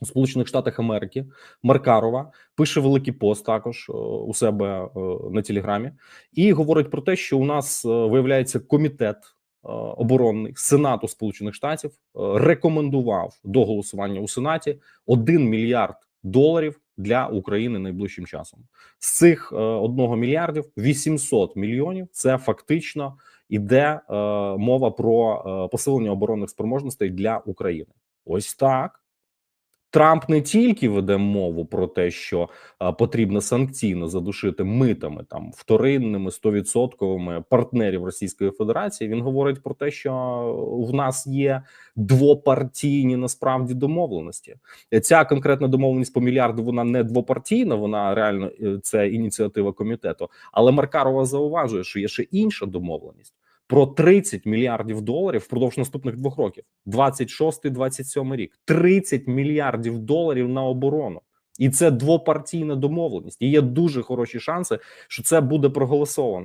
у Сполучених Штатах Америки Маркарова пише великий пост також е, у себе е, на телеграмі і говорить про те, що у нас е, виявляється комітет оборонний Сенату Сполучених Штатів рекомендував до голосування у Сенаті 1 мільярд доларів для України найближчим часом. З цих е, 1 мільярдів 800 мільйонів це фактично іде мова про посилення оборонних спроможностей для України. Ось так. Трамп не тільки веде мову про те, що е, потрібно санкційно задушити митами там вторинними стовідсотковими партнерів Російської Федерації. Він говорить про те, що в нас є двопартійні насправді домовленості. Ця конкретна домовленість по мільярду вона не двопартійна, вона реально е, це ініціатива комітету. Але Маркарова зауважує, що є ще інша домовленість про 30 мільярдів доларів впродовж наступних двох років: 26-27 рік. 30 мільярдів доларів на оборону. І це двопартійна домовленість. І є дуже хороші шанси, що це буде проголосовано.